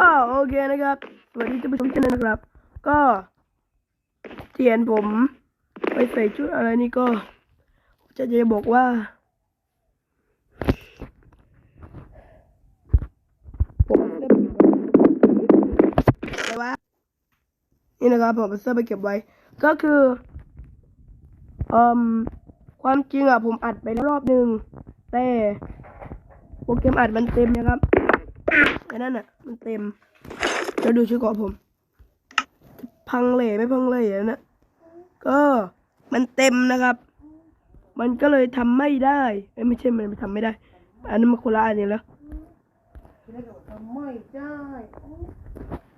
ก็โอเคนะครับสวัสดีท่านผู้ชมทุกท่านนะครับ ก็เทียนผมไปใส่ชุดอะไรนี่ก็ จะจะบอกว่า ผมเสื้อไปเก็บไว้แต่ว่านี่นะครับผมเสื้อไปเก็บไว้ ก็คืออืมความจริงอะผมอัดไปแล้วรอบหนึ่งแต่โปรแกรมอัดมันเต็มนะครับไอ้นั่นอะมันเต็มแล้วดูชื่อเกาะผม พังเหล่ไม่พังเหล่อะนะ ก็มันเต็มนะครับ มันก็เลยทำไม่ได้เอ้ยไม่ใช่มันทำไม่ได้ อันนั้นมันคนละอันนี้แล้วไม่ได้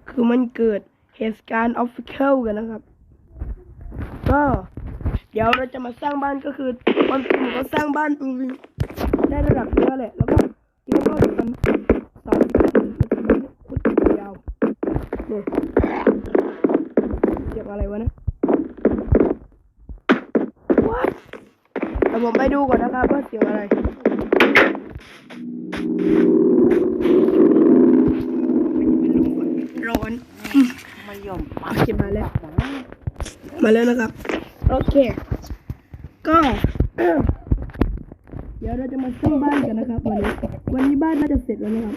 คือมันเกิดเหตุการณ์ออฟฟิเชียลกันนะครับ ก็ เดี๋ยวเราจะมาสร้างบ้านก็คือความจริงผมก็สร้างบ้านจริงๆได้ระดับเนื้อแหละ แล้วก็คิดว่ามันส อะไรวะนะ What เดี๋ยวผมไปดูก่อนนะครับว่าเสียงอะไรร้อนไม่ยอมโอเคมาแล้ว มาแล้วนะครับ โอเค ก็เดี๋ยวเราจะมาสร้างบ้านกันนะครับ วันนี้ วันนี้บ้านน่าจะเสร็จแล้วนะครับ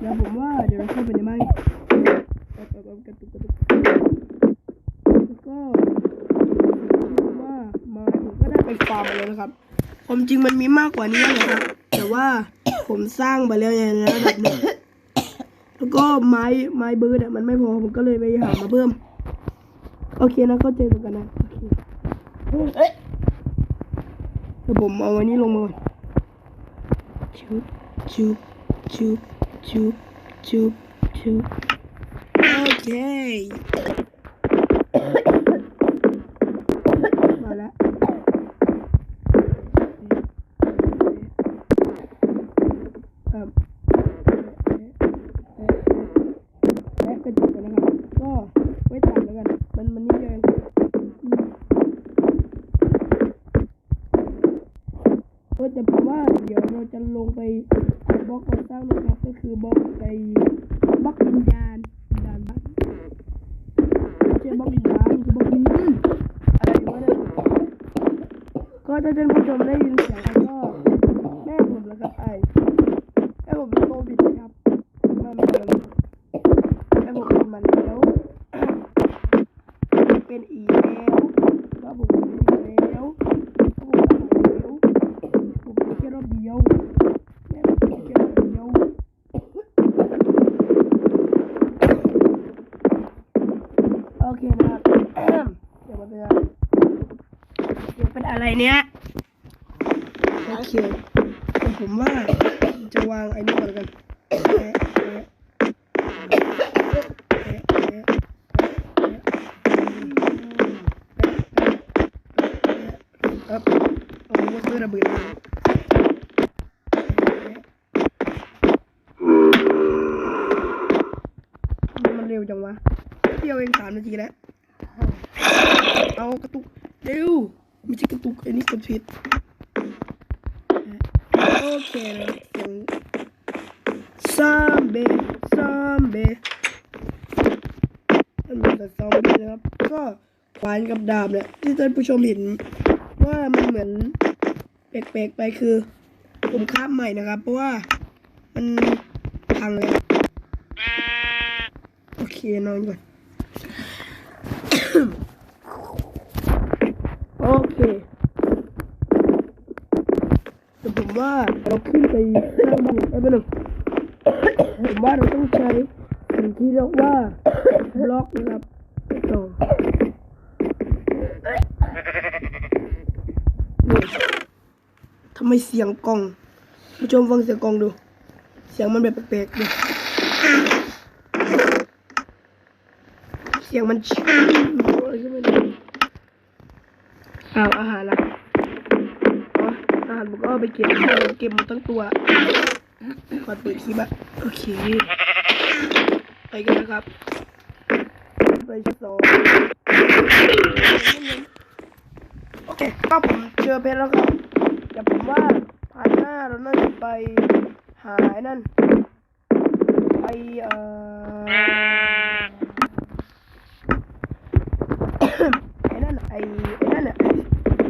เดี๋ยวผมว่าเดี๋ยวเราเข้าไปในบ้าน กกระตุกกระตุกแล้วก็ว่าไม้ผมก็ได้ไปฟาร์มมาแล้วนะครับความจริงมันมีมากกว่านี้นะครับ แต่ว่าผมสร้างไปแล้วในระดับหนึ่งแล้วก็ไม้ไม้เบิร์ดอะมันไม่พอผมก็เลยไปหามาเพิ่ม โอเคนะเข้าใจตรงกันนะโอเคเดี๋ยวผมเอาว้นี่ลงมาก่อนชุบชุบชุบชุบชุบชุบ โผมว่าจะวางไอ้นี่ก่อนแล้วกันแปะแปะครับเอาวัตถุระเบิดมันเร็วจังวะเที่ยวเองสามนาทีแล้ว เอากระตุก เร็วไม่ใช่กระตุกไอ้นี่กดผิด โอเคนะเสียงซอมบี้ซอมบี้มันเป็นแต่ซอมบี้นะครับ ก็ขวานกับดาบเนี่ยที่ท่านผู้ชมเห็นว่ามันเหมือนแปลกๆไปคือผมข้ามใหม่นะครับ เพราะว่ามันพังเลยโอเคนอนก่อนโอเคแต่ผมว่า ขึ้นไปสร้างบ้านไอ้ยไม่หนึ่งผมว่าเราต้องใช้สิ่งที่เรียกว่าบล็อกนะครับต่อทำไมเสียงกล่องผู้ชมฟังเสียงกล่องดู เสียงมันแบบแปลกๆดูเสียงมันชิอะไรก็ไม่รู้อ้าวอาหารละ ผมก็ไปเก็บเก็บมดทั้งตัวขอเปิดคลิปอะโอเค ไปกันนะครับ ไปสองโอเคก็ผมเจอเพชรแล้วครับแต่ผมว่าผ่านหน้าเราน่าจะไปหาไอ้นั่นไอเอ่อไอ้นั่นไอ้ไอ้นั่นน่ะ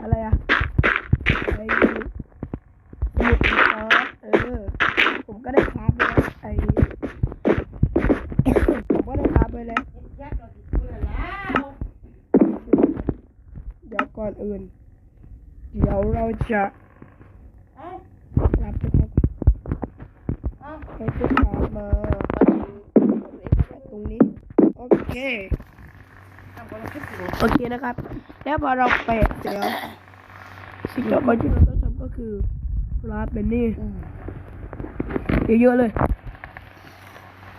อะไรอะไอ้สมุดอีกอสเออ ผมก็ได้คราฟไปแล้วไอ้ ผมก็ได้คราฟไปแล้ว ยัดเราติดเพื่อนแล้ว เดี๋ยวก่อนอื่น เดี๋ยวเราจะเอ้ารับไปครับเอ้าเราจะคราฟมาตรงนี้ โอเคทำคนละคลิปอยู่โอเคนะครับ แล้วพอเราแปะเสร็จแล้วสิ่งต่อไปที่เราต้องทำก็คือรับเป็นนี่อืมเยอะๆเลย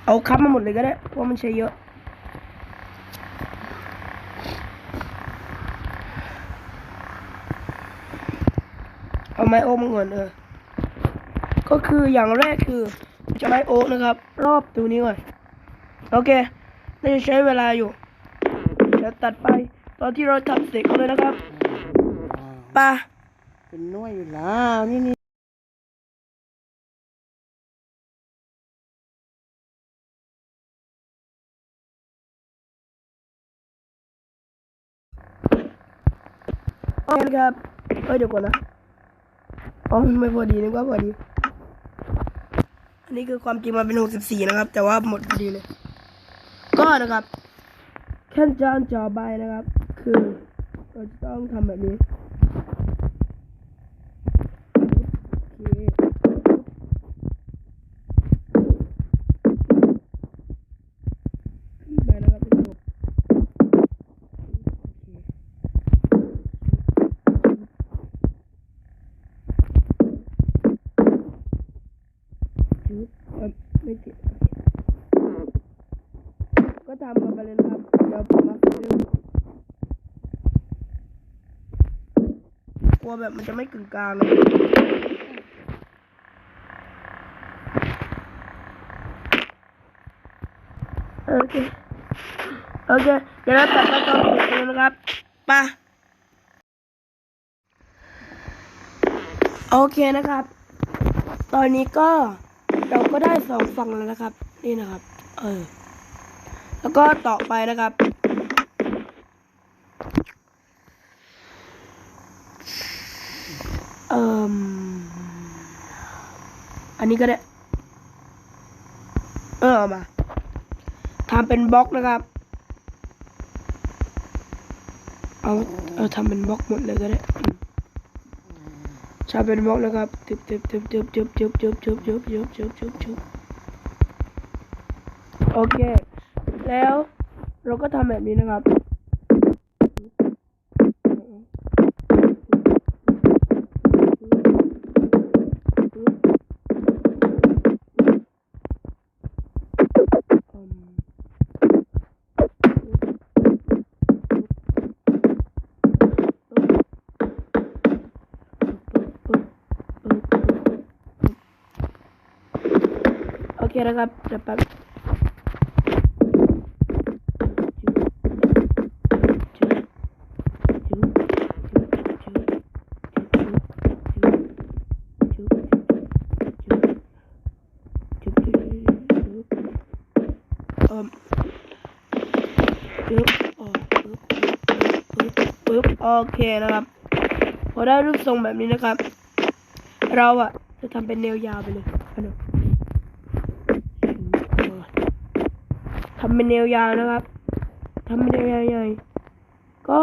เอาคับมาหมดเลยก็ได้เพราะมันใช้เยอะ เอา ไม้โอ๊กมาก่อนเออ ก็คืออย่างแรกคือจะไม้โอ๊กนะครับ รอบตัวนี้ก่อน โอเคน่าจะใช้เวลาอยู่เดี๋ยวตัดไปตอนที่เราทำเสร็จกันเลยนะครับไป่ะเป็นหน้วยอยู่แล้วนี่นี่โอเคครับเอ้ยเดี๋ยวก่อนนะ อ๋อไม่พอดีนึกว่าพอดี อันนี้คือความจริงมันเป็นหกสิบสี่นะครับ แต่ว่าหมดพอดีเลย ก็นะครับขั้นตอนต่อไปนะครับ คือเราจะต้องทำแบบนี้ ลัวแบบมันจะไม่กึ่งกลางเลยโอเค โอเค เดี๋ยวเราตัดตอนสุดเลยนะครับไปะโอเคนะครับ ตอนนี้ก็เราก็ได้สองฝั่งแล้วนะครับ นี่นะครับ เออ แล้วก็ต่อไปนะครับ เอ่มอั นนี้ก็ได้ เออเอามาทำเป็นบล็อกนะครับ เอาเอาทำเป็นบล็อกหมดเลยก็ได้อืมชาเป็นบล็อกนะครับทึบทึบทึบทึบทึบทึบทึบทึบทึบทึบทึบทึบทึบโอเค แล้วเราก็ทำแบบนี้นะครับ โอเคนะครับเริ่มโอเคนะครับพอได้รูปทรงแบบนี้นะครับ เราอะจะทำเป็นแนวยาวไปเลยอันนี้ ทำเป็นแนวยาวนะครับทำเป็นแนวยาวใหญ่ก็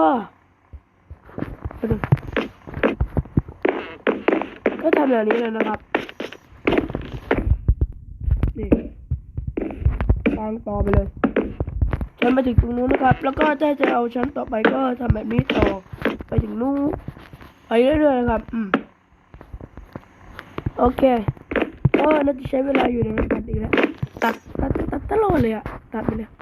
ก็ทำแบบนี้เลยนะครับนี่วางต่อไปเลยจนไปถึงตรงนู้นนะครับ แล้วก็ถ้าจะเอาชั้นต่อไปก็ทำแบบนี้ต่อไปถึงนู้นไปเรื่อยๆนะครับ อืมโอเคก็น่าจะใช้เวลาอยู่ในการตัดอีกแล้วตัดตัดตัดตลอดเลยอะ 打不了。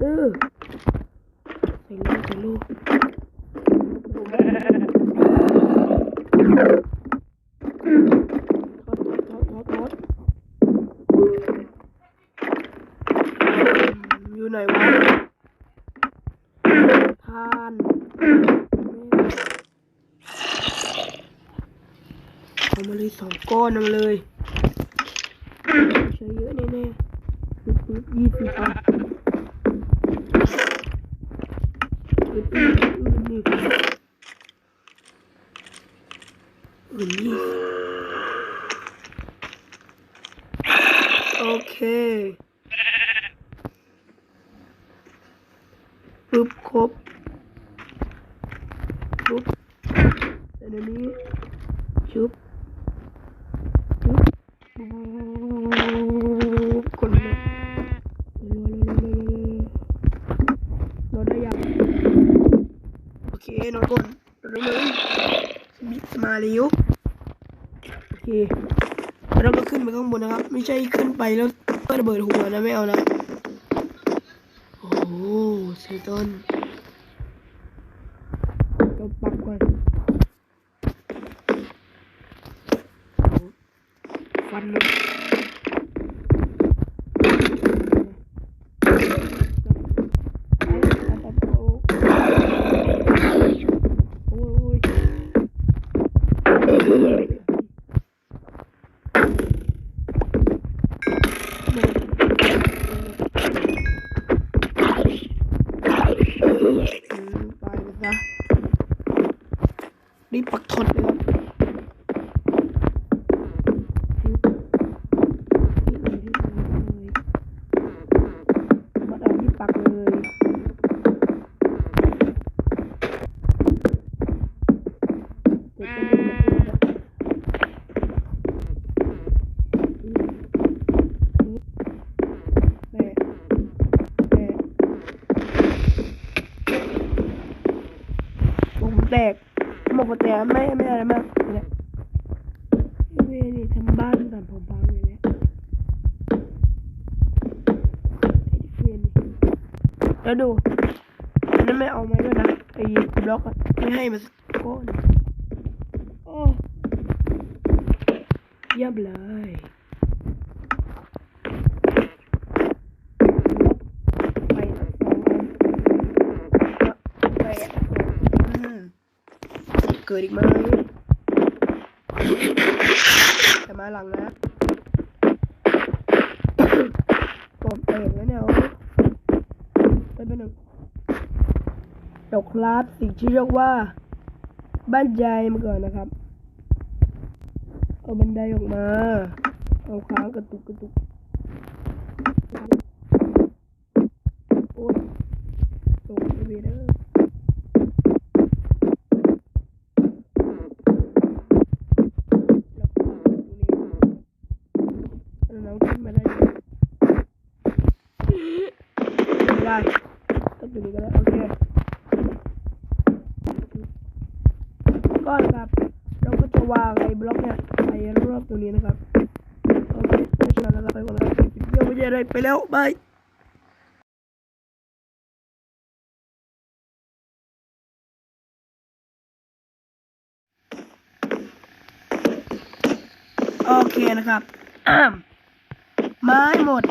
อใส่ลูกใส่ลูกอดทอดทอดทอดอยู่ไหนวะทานเอามาเลยสองก้อนเอามาเลยใช้เยอะแน่ๆปึ๊บปึ๊บยี่สิบอะปึ๊บปึ๊บปึ๊บนี่อืมยี่สิบโอเค ปึ๊บครบปึ๊บเดี๋ยวนี้ชุบชุบปึ๊บคนเลยนอนได้ยังโอเคนอนก่อนนอนได้เลยมิดมาเร็วโอเคเราก็ขึ้นไปข้างบนนะครับ ไม่ใช่ขึ้นไปแล้ว เปิดระเบิดหัวนะไม่เอานะ โอ้โหไซต้นเราปักก่อนเอาฟันเล เเกิดอีกไหมแต่มาหลังนะผมเองแล้วเนี่ยไปเป็นหนึ่งดอกครับสิ่งที่เรียกว่า บ้านใจมาก่อนนะครับ เอาบันไดออกมา เอาค้างกระตุกกระตุก ก็ตรงนี้ก็ได้โอเคก็นะครับ เราก็จะวางไอ้บล็อกเนี่ยไปรอบตรงนี้นะครับโอเคเพราะฉะนั้นเราไปก่อนนะครับเดี๋ยวไม่ได้อะไรไปแล้วบายโอเคนะครับ ไม้หมด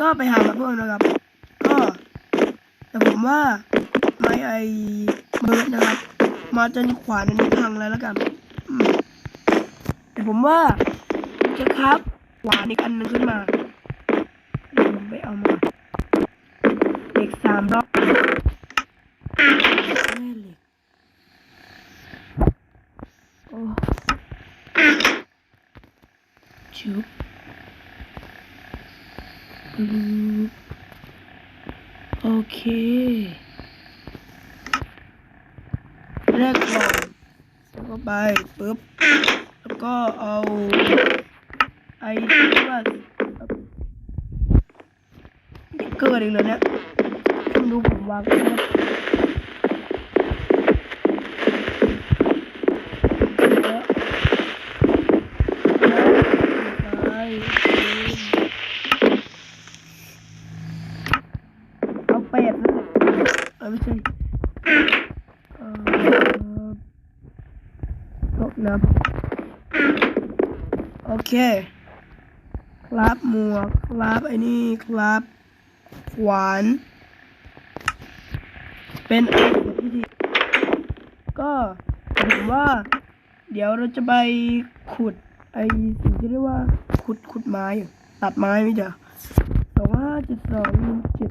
ก็ไปหามาเพิ่มนะครับ แต่ผมว่าไม้ไอเบิร์ดนะครับ มาจนขวานอันนี้พังแล้วแล้วกันแต่ผมว่าจะครับขวานอีกอันหนึงขึ้นมาผมไปเอามา เด็กสามรอบแม่เหล็กโอ้ ชุบปึ๊บโอเค แรกกล่องแล้วก็ ไปปึ๊บ แล้วก็เอาไอ้ที่ว่าเกิดอีกเลยเนี่ยคุณดูผมวางแค่แล้วแล้วไปเอา โอ เคครับหมวกครับไอ้นี่ครับขวาน เป็นพิธีก็ผมว่า เดี๋ยวเราจะไปขุด ไอ้สิ่งที่เรียกว่า ขุดขุดไม้ ตัดไม้ไม่เจอสองห้าเจ็ดสองหนึ่งเจ็ด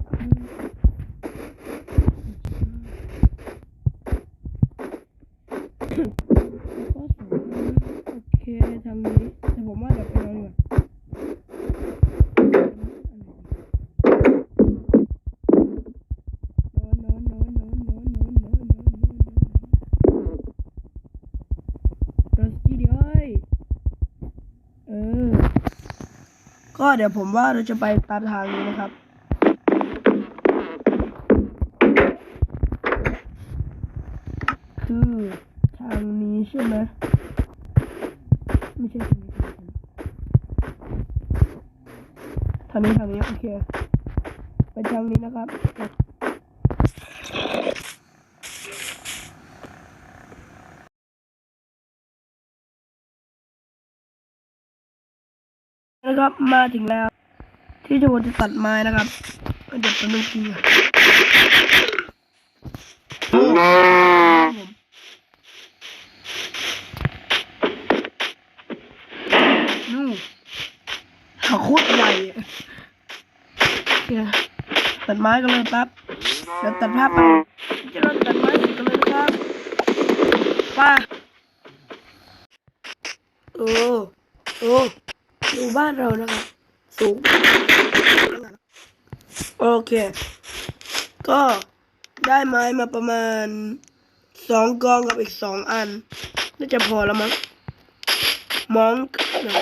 ก็เดี๋ยวผมว่าเราจะไปตามทางนี้นะครับ คือทางนี้ใช่ไหมไม่ใช่ทางนี้ทางนี้ทางนี้โอเคไปทางนี้นะครับ นะครับมาถึงแล้ว ที่จะวนจะตัดไม้นะครับเดี๋ยวเป็นงกินก่อนนู่นหาโคตรใหญ่ตัดไม้กันเลยปั๊บเดี๋ยวตัดภาพไปจะเราตัดไม้กันเลยนะครับไป้าโอ้โอ้ ดูบ้านเรานะครับสูงโอเค ก็ได้ไม้มาประมาณสองกองกับอีกสองอันน่าจะพอแล้วมั้งมองนะ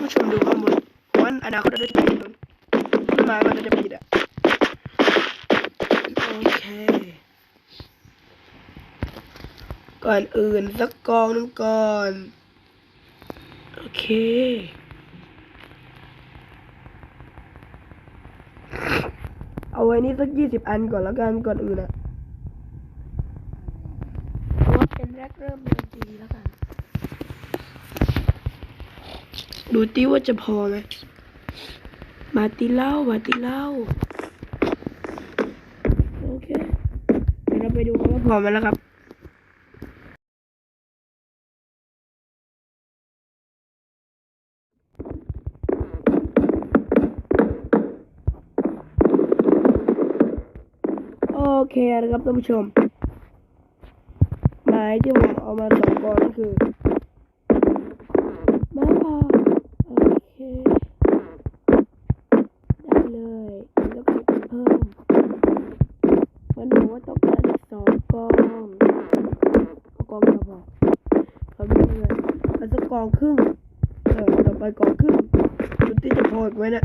ผู้ชมดูข้างบนวันอนาคตเราจะไปตรงต้นไม้มันจะปิดอะโอเค ก่อนอื่นสักกองหนึงก่อน โอเคเอาไว้นี่สักยี่สิบอันก่อนแล้วกันก่อนอื่นอะเพราะว่าเป็นแรกเริ่มเดินดีแล้วกัน ดูติว่าจะพอไหมมาตีเหล้ามาตีเหล้าโอเคเดี๋ยวเราไปดูกันว่าพอไหมแล้วครับ เคนะครับท่านผู้ชมไม้ที่ผมเอามาสองกองก็คือไม้พอโอเคได้เลยแล้วก็เพิ่มมันบอกว่าต้องการอีกสองกองเอากองเดียวพอทำยังไงเอาสักกองครึ่งเออต่อไปกองครึ่งจุดที่จะพออีกไหมเนี่ย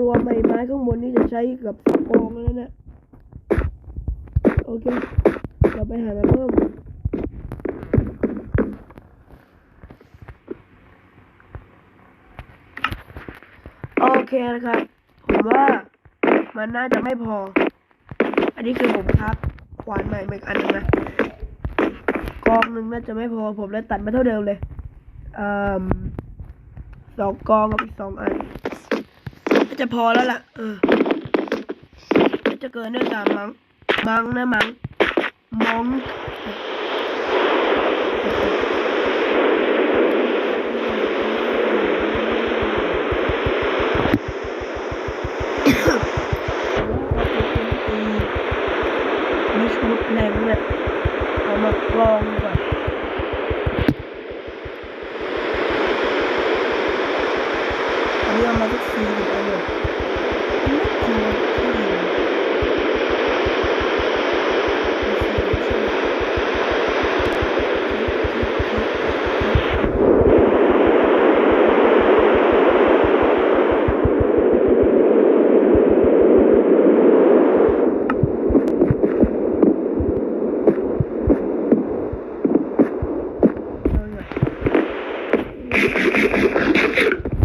รวมๆไม้ไม้ข้างบนนี่จะใช้กับกองแล้วนี่ย โอเค เราไปหามาเพิ่มโอเคนะครับ ผมว่ามันน่าจะไม่พอ อันนี้คือผมครับขวานใหม่อีกอันหนึงนะกองหนึ่งน่าจะไม่พอ ผมเลยตัดมาเท่าเดิมเลยอ่าสองกองกับอีกสองอันจะพอแล้วล่ะ เออ จะเกินด้วยสามมั้ง Ben hemen mont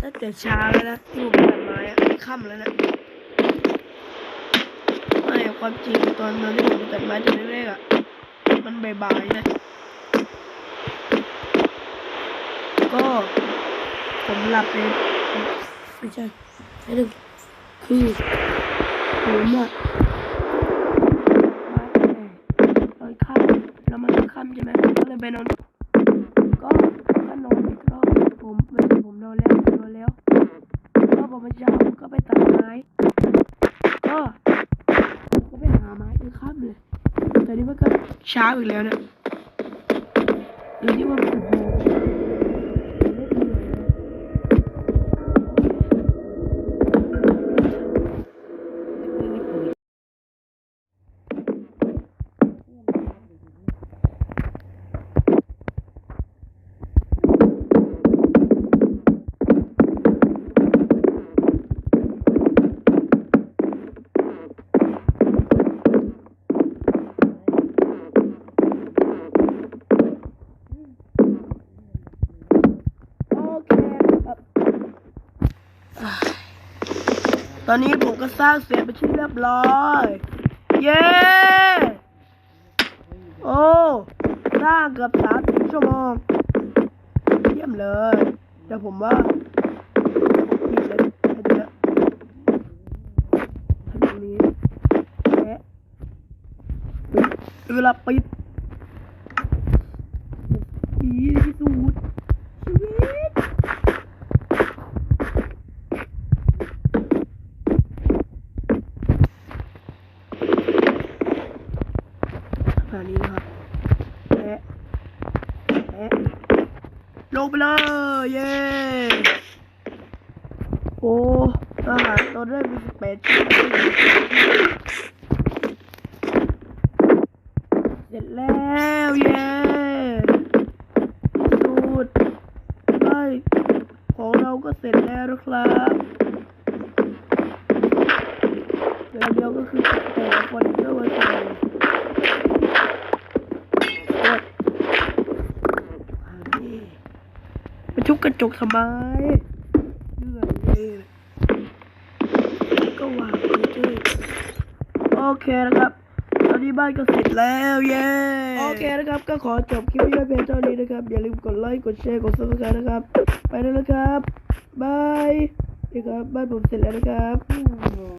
ตั้งแต่เช้าแล้วนะที่ผมตัดไม้อะค่ำแล้วนะไม่ความจริงตอนนั้นที่ผมตัดไม้ตอนแรกๆอะมันบ่ายๆนะก็ผมหลับไปไม่ใช่ไม่ดึงคือผมอะมาแต่ตอนค่ำแล้วมันก็ค่ำใช่ไหมผมก็เลยไปนอน ช้าอีกแล้วเนี่ยดูที่ว่ามั อนนี้ผมก็สร้างเสร็จไปที่เรียบร้อย เย้ โอ้สร้างเกือบสามชั่วโมง เยี่ยมเลยเดี๋ยวผมว่าปิดเลยให้ดูนะทำตรงนี้แอะเวลาปิดที่สุดชีวิต แบบนี้นะครับแอะแอะลงไปเลย เย้ โอ้ทหารตัวได้มีสเปซเสร็จแล้ว เย้ที่สุดได้ของเราก็เสร็จแล้วนะครับเหลือเดียวก็คือแต่เฟอร์นิเจอร์ไว้ก่อน ไปทุบกระ จกทำไมเลื่อนเลยก็วางไปเจ้โอเคนะครับตอนนี้บ้านก็เสร็จแล้วเย้โอเคนะครับ ก็ขอจบคลิปนี้ไว้เพียงเท่านี้นะครับ อย่าลืมกดไลค์กดแชร์กดซับสไครต์นะครับ ไปแล้วนะครับบายนะครับบ้านผมเสร็จแล้วนะครับ